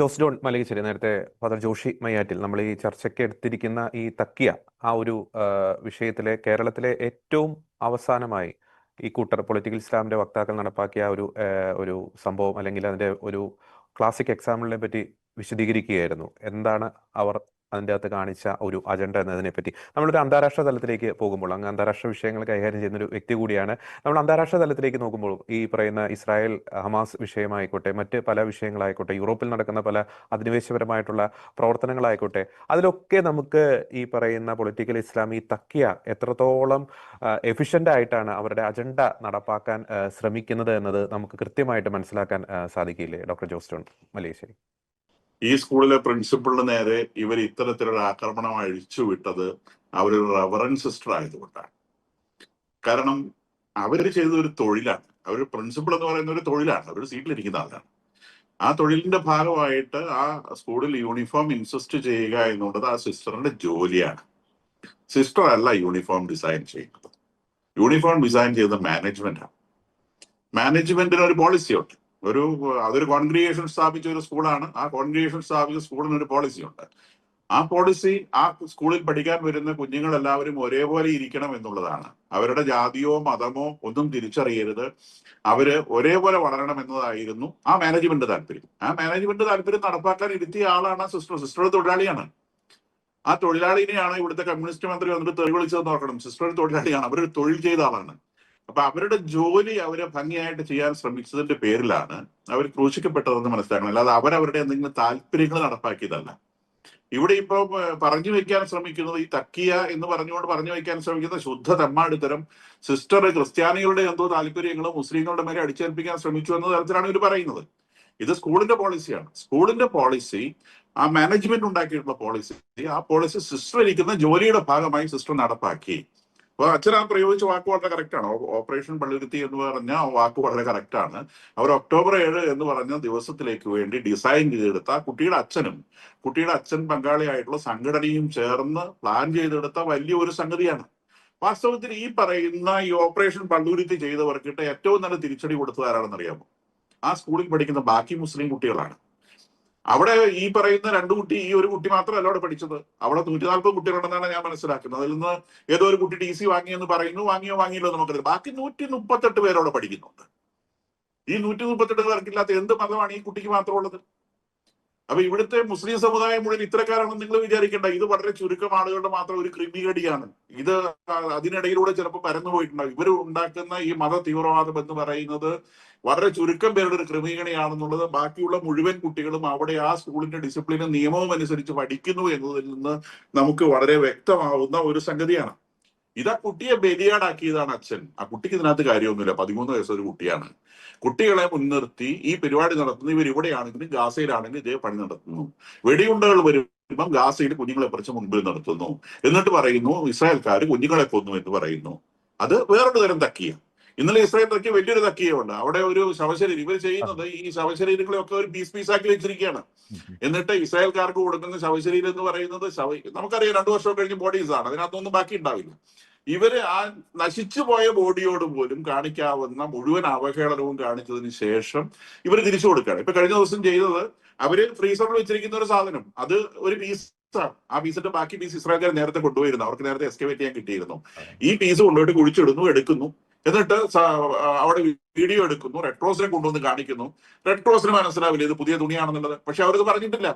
Jose John മലകിശ്ശേരി നേരത്തെ father Joshi മയ്യാറ്റിൽ നമ്മൾ ഈ ചർച്ചയ്ക്ക് എടുത്തിരിക്കുന്ന ഈ തക്കിയ ആ ഒരു വിഷയത്തിലെ കേരളത്തിലെ ഏറ്റവും അവസാനമായി ഈ കൂട്ടർ പൊളിറ്റിക്കൽ ഇസ്ലാമിന്റെ വക്താക്കൾ നടപ്പാക്കിയ ഒരു ഒരു സംഭവം അല്ലെങ്കിൽ അതിന്റെ ഒരു ക്ലാസിക് എക്സാമ്പിളിനെ പറ്റി വിശദീകരിക്കുകയായിരുന്നു. എന്താണ് അവർ അതിന്റെ അകത്ത് കാണിച്ച ഒരു അജണ്ട എന്നതിനെ പറ്റി നമ്മളൊരു അന്താരാഷ്ട്ര തലത്തിലേക്ക് പോകുമ്പോൾ അങ്ങ് അന്താരാഷ്ട്ര വിഷയങ്ങൾ കൈകാര്യം ചെയ്യുന്ന ഒരു വ്യക്തി കൂടിയാണ്. നമ്മൾ അന്താരാഷ്ട്ര തലത്തിലേക്ക് നോക്കുമ്പോൾ ഈ പറയുന്ന ഇസ്രായേൽ ഹമാസ് വിഷയമായിക്കോട്ടെ മറ്റ് പല വിഷയങ്ങളായിക്കോട്ടെ യൂറോപ്പിൽ നടക്കുന്ന പല അധിനിവേശപരമായിട്ടുള്ള പ്രവർത്തനങ്ങളായിക്കോട്ടെ അതിലൊക്കെ നമുക്ക് ഈ പറയുന്ന പൊളിറ്റിക്കൽ ഇസ്ലാം ഈ തക്കിയ എത്രത്തോളം എഫിഷ്യന്റ് ആയിട്ടാണ് അവരുടെ അജണ്ട നടപ്പാക്കാൻ ശ്രമിക്കുന്നത് എന്നത് നമുക്ക് കൃത്യമായിട്ട് മനസ്സിലാക്കാൻ സാധിക്കില്ലേ? ഡോക്ടർ ജോസ്റ്റോൺ മലേശ്വരി ഈ സ്കൂളിലെ പ്രിൻസിപ്പളിന് നേരെ ഇവർ ഇത്തരത്തിലൊരു ആക്രമണം അഴിച്ചു വിട്ടത് അവരൊരു റവറൻ സിസ്റ്റർ ആയതുകൊണ്ടാണ്. കാരണം അവർ ചെയ്ത ഒരു തൊഴിലാണ്. അവർ പ്രിൻസിപ്പൾ എന്ന് പറയുന്ന ഒരു തൊഴിലാണ്. അവർ സീറ്റിലിരിക്കുന്ന ആളാണ്. ആ തൊഴിലിന്റെ ഭാഗമായിട്ട് ആ സ്കൂളിൽ യൂണിഫോം ഇൻസിസ്റ്റ് ചെയ്യുക എന്നുള്ളത് ആ സിസ്റ്ററിന്റെ ജോലിയാണ്. സിസ്റ്റർ അല്ല യൂണിഫോം ഡിസൈൻ ചെയ്യുന്നത്. യൂണിഫോം ഡിസൈൻ ചെയ്ത മാനേജ്മെന്റാണ്. മാനേജ്മെന്റിന് ഒരു പോളിസി ഉണ്ട്. ഒരു അതൊരു കോൺഗ്രിഗേഷൻ സ്ഥാപിച്ച ഒരു സ്കൂളാണ് ആ കോൺഗ്രിഗേഷൻ സ്ഥാപിച്ച സ്കൂളിന് ഒരു പോളിസി ഉണ്ട്. ആ പോളിസി ആ സ്കൂളിൽ പഠിക്കാൻ വരുന്ന കുഞ്ഞുങ്ങൾ എല്ലാവരും ഒരേപോലെ ഇരിക്കണം എന്നുള്ളതാണ്. അവരുടെ ജാതിയോ മതമോ ഒന്നും തിരിച്ചറിയരുത്. അവർ ഒരേപോലെ വളരണം എന്നതായിരുന്നു ആ മാനേജ്മെന്റ് താല്പര്യം. ആ മാനേജ്മെന്റ് താല്പര്യം നടപ്പാക്കാൻ ഇരുത്തിയ ആളാണ് സിസ്റ്റർ സിസ്റ്റർ തൊഴിലാളിയാണ്. ആ തൊഴിലാളിനെയാണ് ഇവിടുത്തെ കമ്മ്യൂണിസ്റ്റ് മന്ത്രി വന്നിട്ട് തെറി വിളിച്ചത് നോക്കണം സിസ്റ്റർ തൊഴിലാളിയാണ്. അവരൊരു തൊഴിൽ ചെയ്ത ആളാണ്. അപ്പൊ അവരുടെ ജോലി അവരെ ഭംഗിയായിട്ട് ചെയ്യാൻ ശ്രമിച്ചതിന്റെ പേരിലാണ് അവർ ക്രൂശിക്കപ്പെട്ടതെന്ന് മനസ്സിലാക്കണം. അല്ലാതെ അവരവരുടെ എന്തെങ്കിലും താല്പര്യങ്ങൾ നടപ്പാക്കിയതല്ല. ഇവിടെ ഇപ്പൊ പറഞ്ഞു വെക്കാൻ ശ്രമിക്കുന്നത് ഈ തക്കിയ എന്ന് പറഞ്ഞുകൊണ്ട് പറഞ്ഞു വെക്കാൻ ശ്രമിക്കുന്ന ശുദ്ധ തെമ്മാടിത്തരം സിസ്റ്റർ ക്രിസ്ത്യാനികളുടെ എന്തോ താല്പര്യങ്ങളും മുസ്ലിങ്ങളുടെ മേലെ അടിച്ചേൽപ്പിക്കാൻ ശ്രമിച്ചു എന്ന തരത്തിലാണ് ഇവർ പറയുന്നത്. ഇത് സ്കൂളിന്റെ പോളിസിയാണ്. സ്കൂളിന്റെ പോളിസി ആ മാനേജ്മെന്റ് ഉണ്ടാക്കിയിട്ടുള്ള പോളിസി ആ പോളിസി സിസ്റ്റർ ഇരിക്കുന്ന ജോലിയുടെ ഭാഗമായി സിസ്റ്റർ നടപ്പാക്കി. അപ്പൊ അച്ഛൻ ആ പ്രയോഗിച്ച വാക്ക് വളരെ കറക്റ്റ് ആണ്. ഓപ്പറേഷൻ പള്ളിരുത്തി എന്ന് പറഞ്ഞ ആ വാക്ക് വളരെ കറക്റ്റ് ആണ്. അവർ ഒക്ടോബർ ഏഴ് എന്ന് പറഞ്ഞ ദിവസത്തിലേക്ക് വേണ്ടി ഡിസൈൻ ചെയ്തെടുത്ത കുട്ടിയുടെ അച്ഛനും കുട്ടിയുടെ അച്ഛൻ പങ്കാളിയായിട്ടുള്ള സംഘടനയും ചേർന്ന് പ്ലാൻ ചെയ്തെടുത്ത വലിയൊരു സംഗതിയാണ്. വാസ്തവത്തിൽ ഈ പറയുന്ന ഈ ഓപ്പറേഷൻ പള്ളുരുത്തി ചെയ്തവർക്കിട്ട് ഏറ്റവും നല്ല തിരിച്ചടി കൊടുത്തത് ആരാണെന്ന് അറിയാമോ ആ സ്കൂളിൽ പഠിക്കുന്ന ബാക്കി മുസ്ലിം കുട്ടികളാണ്. അവിടെ ഈ പറയുന്ന രണ്ടു കുട്ടി ഈ ഒരു കുട്ടി മാത്രമല്ല അവിടെ പഠിച്ചത്. അവിടെ നൂറ്റി നാൽപ്പത് കുട്ടികളുണ്ടെന്നാണ് ഞാൻ മനസ്സിലാക്കുന്നത്. അതിൽ നിന്ന് ഏതോ ഒരു കുട്ടി ടി സി വാങ്ങിയെന്ന് പറയുന്നു വാങ്ങിയോ വാങ്ങിയില്ലോ നമുക്കറിയാം ബാക്കി നൂറ്റി മുപ്പത്തെട്ട് പേരവിടെ പഠിക്കുന്നുണ്ട്. ഈ നൂറ്റി മുപ്പത്തെട്ട് പേർക്കില്ലാത്ത എന്ത് മതമാണ് ഈ കുട്ടിക്ക് മാത്രമുള്ളത്? അപ്പൊ ഇവിടുത്തെ മുസ്ലിം സമുദായം മുഴുവൻ ഇത്തരക്കാരാണെന്ന് നിങ്ങൾ വിചാരിക്കേണ്ട. ഇത് വളരെ ചുരുക്കം ആളുകളുടെ മാത്രം ഒരു ക്രിമികടിയാണ് ഇത് അതിനിടയിലൂടെ ചിലപ്പോൾ പരന്നു പോയിട്ടുണ്ടാവും. ഇവർ ഉണ്ടാക്കുന്ന ഈ മത തീവ്രവാദം എന്ന് പറയുന്നത് വളരെ ചുരുക്കം പേരുടെ ഒരു ക്രമീകരണയാണെന്നുള്ളത് ബാക്കിയുള്ള മുഴുവൻ കുട്ടികളും അവിടെ ആ സ്കൂളിന്റെ ഡിസിപ്ലിനും നിയമവും അനുസരിച്ച് പഠിക്കുന്നു എന്നതിൽ നിന്ന് നമുക്ക് വളരെ വ്യക്തമാവുന്ന ഒരു സംഗതിയാണ്. ഇതാ കുട്ടിയെ ബലിയാടാക്കിയതാണ് അച്ഛൻ. ആ കുട്ടിക്ക് ഇതിനകത്ത് കാര്യമൊന്നുമില്ല. പതിമൂന്ന് വയസ്സൊരു കുട്ടിയാണ്. കുട്ടികളെ മുൻനിർത്തി ഈ പരിപാടി നടത്തുന്നു. ഇവർ ഇവിടെയാണെങ്കിലും ഗാസയിലാണെങ്കിലും ഇതേ പണി നടത്തുന്നു. വെടിയുണ്ടകൾ വരുമ്പം ഗാസയിൽ കുഞ്ഞുങ്ങളെ പറിച്ച് മുൻപിൽ നടത്തുന്നു എന്നിട്ട് പറയുന്നു ഇസ്രായേൽക്കാർ കുഞ്ഞുങ്ങളെ കൊന്നു എന്ന് പറയുന്നു. അത് വേറൊരു തരം തക്കിയ. ഇന്നലെ ഇസ്രായേൽ തക്കിയ വലിയൊരു തക്കിയുണ്ട് അവിടെ ഒരു ശവശരീരം ഇവർ ചെയ്യുന്നത് ഈ ശവശരീരങ്ങളെ ഒക്കെ ഒരു പീസ് പീസാക്കി വെച്ചിരിക്കുകയാണ്. എന്നിട്ട് ഇസ്രായേൽക്കാർക്ക് കൊടുക്കുന്ന ശവശരീരം എന്ന് പറയുന്നത് ശവ നമുക്കറിയാം രണ്ടു വർഷം കഴിഞ്ഞ് ബോഡീസ് ആണ്. അതിനകത്തൊന്നും ബാക്കി ഉണ്ടാവില്ല. ഇവർ ആ നശിച്ചു പോയ ബോഡിയോട് പോലും കാണിക്കാവുന്ന മുഴുവൻ അവഹേളനവും കാണിച്ചതിന് ശേഷം ഇവർ തിരിച്ചു കൊടുക്കുകയാണ്. ഇപ്പൊ കഴിഞ്ഞ ദിവസം ചെയ്തത് അവർ ഫ്രീസറിൽ വെച്ചിരിക്കുന്ന ഒരു സാധനം. അത് ഒരു പീസ് ആ പീസിന്റെ ബാക്കി പീസ് ഇസ്രായേൽക്കാർ നേരത്തെ കൊണ്ടുപോയിരുന്നു. അവർക്ക് നേരത്തെ എസ്റ്റിമേറ്റ് ചെയ്യാൻ കിട്ടിയിരുന്നു. ഈ പീസ് കൊണ്ടുപോയിട്ട് കുഴിച്ചിടുന്നു എടുക്കുന്നു. എന്നിട്ട് അവിടെ വീഡിയോ എടുക്കുന്നു റെഡ് ക്രോസിനെ കൊണ്ടുവന്ന് കാണിക്കുന്നു. റെഡ് ക്രോസിന് മനസ്സിലാവില്ല ഇത് പുതിയ തുണിയാണെന്നുള്ളത്? പക്ഷെ അവരത് പറഞ്ഞിട്ടില്ല.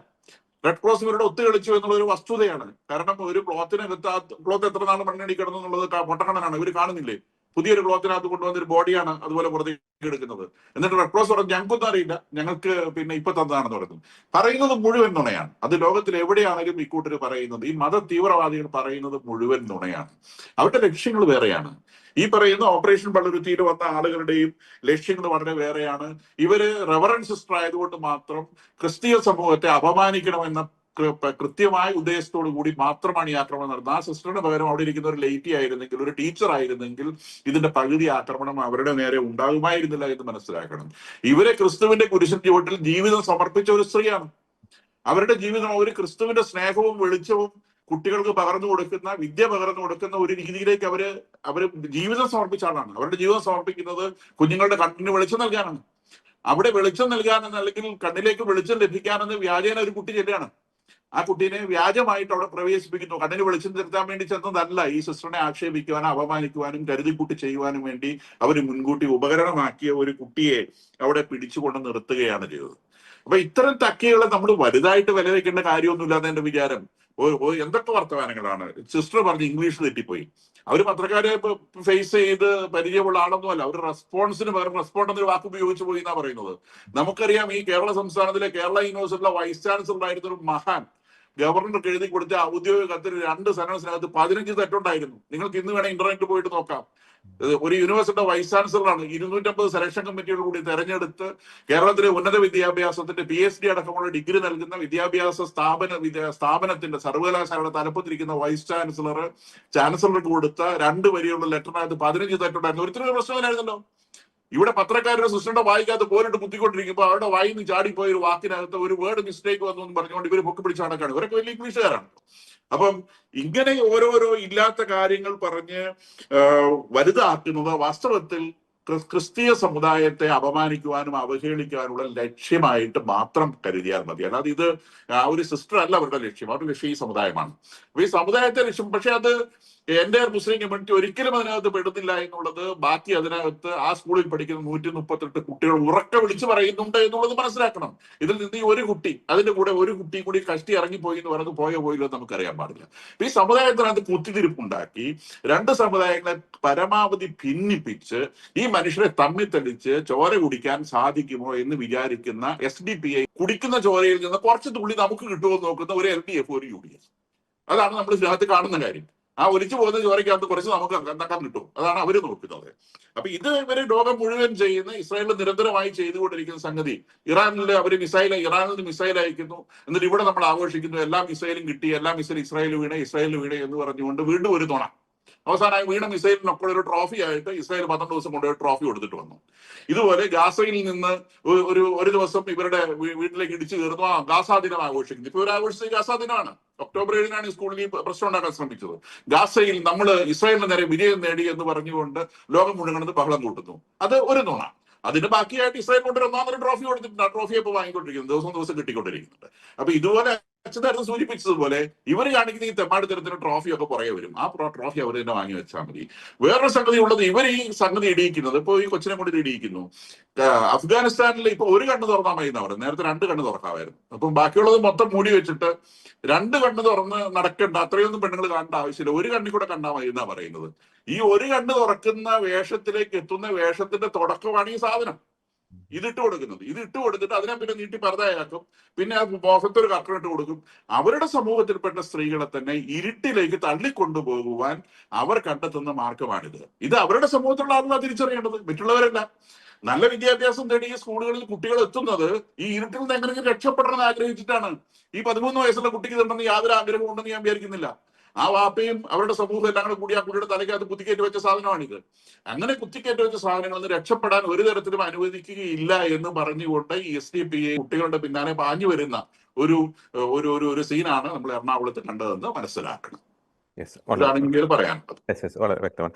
റെഡ് ക്രോസ് ഇവരുടെ ഒത്തു കളിച്ചു എന്നുള്ള ഒരു വസ്തുതയാണ്. കാരണം ഒരു ക്ലോത്തിനകത്ത് ആ ക്ലോത്ത് എത്ര നാൾ കിടന്നു എന്നുള്ളത് പൊട്ടക്കണനാണ് ഇവർ കാണുന്നില്ലേ? പുതിയൊരു ക്ലോത്തിനകത്ത് കൊണ്ടുവന്ന ഒരു ബോഡിയാണ് അതുപോലെ പുറത്തേക്ക് എടുക്കുന്നത്. എന്നിട്ട് റെഡ് ക്രോസ് പറഞ്ഞു ഞങ്ങൾക്കൊന്നും അറിയില്ല. ഞങ്ങൾക്ക് പിന്നെ ഇപ്പൊ തന്നതാണെന്ന് പറയുന്നത് പറയുന്നത് മുഴുവൻ നുണയാണ്. അത് ലോകത്തിൽ എവിടെയാണെങ്കിലും ഇക്കൂട്ടർ പറയുന്നത്. ഈ മത തീവ്രവാദികൾ പറയുന്നത് മുഴുവൻ നുണയാണ്. അവരുടെ ലക്ഷ്യങ്ങൾ വേറെയാണ്. ഈ പറയുന്ന ഓപ്പറേഷൻ പള്ളുരുത്തിയിൽ വന്ന ആളുകളുടെയും ലക്ഷ്യങ്ങൾ വളരെ വേറെയാണ്. ഇവർ റവറൻ സിസ്റ്റർ ആയതുകൊണ്ട് മാത്രം ക്രിസ്തീയ സമൂഹത്തെ അപമാനിക്കണമെന്ന കൃത്യമായ ഉദ്ദേശത്തോടു കൂടി മാത്രമാണ് ഈ ആക്രമണം നടന്നത്. ആ സിസ്റ്ററിന് പകരം അവിടെ ഇരിക്കുന്ന ഒരു ലേറ്റി ആയിരുന്നെങ്കിൽ ഒരു ടീച്ചർ ആയിരുന്നെങ്കിൽ ഇതിന്റെ പകുതി ആക്രമണം അവരുടെ നേരെ ഉണ്ടാകുമായിരുന്നില്ല എന്ന് മനസ്സിലാക്കണം. ഇവരെ ക്രിസ്തുവിന്റെ കുരിശൻ ചുവട്ടിൽ ജീവിതം സമർപ്പിച്ച ഒരു സ്ത്രീയാണ്. അവരുടെ ജീവിതം ഒരു ക്രിസ്തുവിന്റെ സ്നേഹവും വെളിച്ചവും കുട്ടികൾക്ക് പകർന്നു കൊടുക്കുന്ന വിദ്യ പകർന്നു കൊടുക്കുന്ന ഒരു രീതിയിലേക്ക് അവർ അവർ ജീവിതം സമർപ്പിച്ച ആളാണ്. അവരുടെ ജീവിതം സമർപ്പിക്കുന്നത് കുഞ്ഞുങ്ങളുടെ കണ്ണിന് വെളിച്ചം നൽകാനാണ്. അവിടെ വെളിച്ചം നൽകാനെന്ന് അല്ലെങ്കിൽ കണ്ണിലേക്ക് വെളിച്ചം ലഭിക്കാനെന്ന് വ്യാജേന ഒരു കുട്ടി ചെല്ലുകയാണ്. ആ കുട്ടീനെ വ്യാജമായിട്ട് അവിടെ പ്രവേശിപ്പിക്കുന്നു. കണ്ണിന് വെളിച്ചം തിരുത്താൻ വേണ്ടി ചെന്നതല്ല. ഈ സിസ്റ്ററിനെ ആക്ഷേപിക്കുവാനും അപമാനിക്കുവാനും കരുതിക്കൂട്ടി ചെയ്യുവാനും വേണ്ടി അവർ മുൻകൂട്ടി ഉപകരണമാക്കിയ ഒരു കുട്ടിയെ അവിടെ പിടിച്ചുകൊണ്ട് നിർത്തുകയാണ് ചെയ്തത്. അപ്പൊ ഇത്തരം തക്കികളെ നമ്മൾ വലുതായിട്ട് വില വെക്കേണ്ട കാര്യമൊന്നുമില്ലാതെ എന്റെ വിചാരം. എന്തൊക്കെ വർത്തമാനങ്ങളാണ്? സിസ്റ്റർ പറഞ്ഞ് ഇംഗ്ലീഷ് തെറ്റിപ്പോയി. അവർ പത്രക്കാരെ ഫേസ് ചെയ്ത് പരിചയമുള്ള ആളൊന്നുമല്ല. അവർ റെസ്പോൺസിന് പകരം റെസ്പോണ്ട് എന്നൊരു വാക്ക് ഉപയോഗിച്ചു പോയി എന്നാ പറയുന്നത്. നമുക്കറിയാം ഈ കേരള സംസ്ഥാനത്തിലെ കേരള യൂണിവേഴ്സിറ്റിയിലെ വൈസ് ചാൻസലർ ആയിരുന്ന ഒരു മഹാൻ ഗവർണർക്ക് എഴുതി കൊടുത്ത ഔദ്യോഗിക കത്തിൽ രണ്ട് സെനൻസിനകത്ത് പതിനഞ്ച് തെറ്റുണ്ടായിരുന്നു. നിങ്ങൾക്ക് ഇന്ന് വേണേ ഇന്റർനെറ്റ് പോയിട്ട് നോക്കാം. ഒരു യൂണിവേഴ്സിറ്റിയുടെ വൈസ് ചാൻസലറാണ് ഇരുന്നൂറ്റമ്പത് സെലക്ഷൻ കമ്മിറ്റിയോട് കൂടി തെരഞ്ഞെടുത്ത് കേരളത്തിലെ ഉന്നത വിദ്യാഭ്യാസത്തിന്റെ പി എച്ച് ഡി അടക്കമുള്ള ഡിഗ്രി നൽകുന്ന വിദ്യാഭ്യാസ സ്ഥാപന സ്ഥാപനത്തിന്റെ സർവകലാശാലയുടെ തലപ്പത്തിരിക്കുന്ന വൈസ് ചാൻസലർ ചാൻസലർക്ക് കൊടുത്ത രണ്ട് വരിയുള്ള ലെറ്ററിനകത്ത് പതിനഞ്ച് തെറ്റുണ്ടായിരുന്നു. ഒരുത്തരും പ്രശ്നമില്ലായിരുന്നല്ലോ ഇവിടെ പത്രക്കാരുടെ സിസ്റ്ററുടെ വായിക്കാത്ത പോരിട്ട് കുത്തിക്കൊണ്ടിരിക്കുമ്പോൾ അവരുടെ വായിൽ നിന്ന് ചാടിപ്പോയ ഒരു വാക്കിനകത്ത് ഒരു വേർഡ് മിസ്റ്റേക്ക് വന്നു എന്ന് പറഞ്ഞുകൊണ്ട് ഇവർ പൊക്കി പിടിച്ച് നടക്കാണ് ഇവരൊക്കെ വലിയ ഇംഗ്ലീഷുകാരാണ്. അപ്പം ഇങ്ങനെ ഓരോരോ ഇല്ലാത്ത കാര്യങ്ങൾ പറഞ്ഞ് വലുതാക്കുന്നത് വാസ്തവത്തിൽ ക്രിസ്- ക്രിസ്തീയ സമുദായത്തെ അപമാനിക്കുവാനും അവഹേളിക്കുവാനുള്ള ലക്ഷ്യമായിട്ട് മാത്രം കരുതിയാൽ മതി. അല്ലാതെ ഇത് ആ ഒരു സിസ്റ്റർ അല്ല അവരുടെ ലക്ഷ്യം. അവരുടെ ലക്ഷ്യം ഈ സമുദായമാണ്. അപ്പൊ ഈ സമുദായത്തെ ലക്ഷ്യം പക്ഷെ അത് എന്റെ മുസ്ലിം കമ്മ്യൂണിറ്റി ഒരിക്കലും അതിനകത്ത് പെടുന്നില്ല എന്നുള്ളത് ബാക്കി അതിനകത്ത് ആ സ്കൂളിൽ പഠിക്കുന്ന നൂറ്റി മുപ്പത്തെട്ട് കുട്ടികൾ ഉറക്കെ വിളിച്ചു പറയുന്നുണ്ട് എന്നുള്ളത് മനസ്സിലാക്കണം. ഇതിൽ നിന്ന് ഈ ഒരു കുട്ടി അതിന്റെ കൂടെ ഒരു കുട്ടി കൂടി കഷ്ടി ഇറങ്ങിപ്പോയി എന്ന് പറയുന്നത് പോയോ പോയില്ലോ നമുക്ക് അറിയാൻ പാടില്ല. ഈ സമുദായത്തിനകത്ത് കുത്തിതിരിപ്പുണ്ടാക്കി രണ്ട് സമുദായങ്ങളെ പരമാവധി ഭിന്നിപ്പിച്ച് ഈ മനുഷ്യരെ തമ്മിൽ തെളിച്ച് ചോര കുടിക്കാൻ സാധിക്കുമോ എന്ന് വിചാരിക്കുന്ന എസ് ഡി പി ഐ കുടിക്കുന്ന ചോരയിൽ നിന്ന് കുറച്ച് തുള്ളി നമുക്ക് കിട്ടുമോ എന്ന് നോക്കുന്ന ഒരു എൽ ഡി എഫ് ഒരു യു ഡി എഫ് അതാണ് നമ്മൾ ഇതിനകത്ത് കാണുന്ന കാര്യം. ആ ഒലിച്ചു പോകുന്ന ചോരയ്ക്കകത്ത് കുറച്ച് നമുക്ക് കണ്ടക്കാൻ കിട്ടും. അതാണ് അവർ നോക്കുന്നത്. അപ്പൊ ഇത് ഇവർ ലോകം മുഴുവൻ ചെയ്യുന്ന ഇസ്രായേലിൽ നിരന്തരമായി ചെയ്തുകൊണ്ടിരിക്കുന്ന സംഗതി. ഇറാനിൽ അവർ മിസൈൽ ഇറാനിൽ നിന്ന് മിസൈൽ അയക്കുന്നു. എന്നിട്ട് ഇവിടെ നമ്മൾ ആഘോഷിക്കുന്നു. എല്ലാ മിസൈലും കിട്ടി. എല്ലാ മിസൈൽ ഇസ്രായേൽ വീണേ ഇസ്രായേൽ വീണേ എന്ന് പറഞ്ഞുകൊണ്ട് വീണ്ടും ഒരു തുണ അവസാനമായി വീണ മിസൈലിനൊക്കെ ഒരു ട്രോഫി ആയിട്ട് ഇസ്രായേൽ പന്ത്രണ്ട് ദിവസം കൊണ്ടുപോയി ട്രോഫി കൊടുത്തിട്ട് വന്നു. ഇതുപോലെ ഗാസയിൽ നിന്ന് ഒരു- ഒരു ദിവസം ഇവരുടെ വീട്ടിലേക്ക് ഇടിച്ചു കയറുന്നു. ആ ഗാസാ ദിനം ആഘോഷിക്കുന്നു. ഇപ്പൊ ഇവർ ആഘോഷിച്ചത് ഗാസാ ദിനമാണ്. ഒക്ടോബർ ഏഴിനാണ് ഈ സ്കൂളിൽ ഈ പ്രശ്നം ഉണ്ടാക്കാൻ ശ്രമിച്ചത്. ഗാസയിൽ നമ്മൾ ഇസ്രായേലിന് നേരെ വിജയം നേടി എന്ന് പറഞ്ഞുകൊണ്ട് ലോകം മുഴുവൻ ബഹളം കൂട്ടുന്നു. അത് ഒരു നുണ. അതിന് ബാക്കിയായിട്ട് ഇസ്രായേൽ കൊണ്ട് ഒരു ഒന്നാമതൊരു ട്രോഫി കൊടുത്തിട്ടുണ്ട്. ആ ട്രോഫി ഇപ്പൊ വാങ്ങിക്കൊണ്ടിരിക്കുന്നത് ദിവസം ദിവസം കിട്ടിക്കൊണ്ടിരിക്കുന്നുണ്ട്. അപ്പൊ ഇതുപോലെ അച്ഛനായിരുന്നു സൂചിപ്പിച്ചതുപോലെ ഇവർ കാണിക്കുന്ന ഈ തെമ്മാടിത്തരത്തിന് ട്രോഫി ഒക്കെ പുറകെ വരും. ആ ട്രോഫി അവർ തന്നെ വാങ്ങി വെച്ചാൽ മതി. വേറൊരു സംഗതി ഉള്ളത് ഇവർ ഈ സംഗതി ഇടിയിക്കുന്നത് ഇപ്പൊ ഈ കൊച്ചിനെ കൊണ്ട് ഇടിയിക്കുന്നു. അഫ്ഗാനിസ്ഥാനിൽ ഇപ്പൊ ഒരു കണ്ണ് തുറന്നാൽ മതി അവർ നേരത്തെ രണ്ട് കണ്ണ് തുറക്കാമായിരുന്നു. അപ്പം ബാക്കിയുള്ളത് മൊത്തം മൂടി വെച്ചിട്ട് രണ്ട് കണ്ണ് തുറന്ന് നടക്കേണ്ട അത്രയൊന്നും പെണ്ണുങ്ങൾ കാണേണ്ട ആവശ്യമില്ല. ഒരു കണ്ണിൽ കൂടെ കണ്ടാൽ മതി എന്നാ പറയുന്നത്. ഈ ഒരു കണ്ണ് തുറക്കുന്ന വേഷത്തിലേക്ക് എത്തുന്ന വേഷത്തിന്റെ തുടക്കമാണ് ഈ സാധനം. ഇതിട്ട് കൊടുക്കുന്നത്. ഇത് ഇട്ട് കൊടുത്തിട്ട് അതിനെ പിന്നെ നീട്ടി പരതായാക്കും പിന്നെ ആ മുഖത്തൊരു കർട്ടൻ ഇട്ട് കൊടുക്കും. അവരുടെ സമൂഹത്തിൽപ്പെട്ട സ്ത്രീകളെ തന്നെ ഇരുട്ടിലേക്ക് തള്ളിക്കൊണ്ടുപോകുവാൻ അവർ കണ്ടെത്തുന്ന മാർഗമാണിത്. ഇത് അവരുടെ സമൂഹത്തിലുള്ള ആളുകളാണ് തിരിച്ചറിയേണ്ടത്. മറ്റുള്ളവരല്ല. നല്ല വിദ്യാഭ്യാസം തേടി ഈ സ്കൂളുകളിൽ കുട്ടികൾ എത്തുന്നത് ഈ ഇരുട്ടിൽ നിന്ന് എങ്ങനെയെങ്കിലും രക്ഷപ്പെടണമെന്ന് ആഗ്രഹിച്ചിട്ടാണ്. ഈ പതിമൂന്ന് വയസ്സുള്ള കുട്ടിക്ക് ഇതുണ്ടെന്ന് യാതൊരു ആഗ്രഹവും ഉണ്ടെന്ന് ഞാൻ വിചാരിക്കുന്നില്ല. ആ വാപ്പയും അവരുടെ സമൂഹം എല്ലാം കൂടെ കൂടി ആ കുട്ടിയുടെ തലയ്ക്കകത്ത് കുത്തിക്കേറ്റ് വെച്ച സാധനമാണിത് അങ്ങനെ കുത്തിക്കേറ്റ് വെച്ച സാധനങ്ങളിൽ നിന്ന് രക്ഷപ്പെടാൻ ഒരു തരത്തിലും അനുവദിക്കുകയില്ല എന്ന് പറഞ്ഞുകൊണ്ട് ഈ എസ് ഡി പി എ കുട്ടികളുടെ പിന്നാലെ പാഞ്ഞു വരുന്ന ഒരു ഒരു ഒരു ഒരു സീനാണ് നമ്മൾ എറണാകുളത്ത് കണ്ടതെന്ന് മനസ്സിലാക്കണം. ഇതാണ് ഇന്ത്യയിൽ പറയാനുള്ളത്. വളരെ വ്യക്തമാണ്.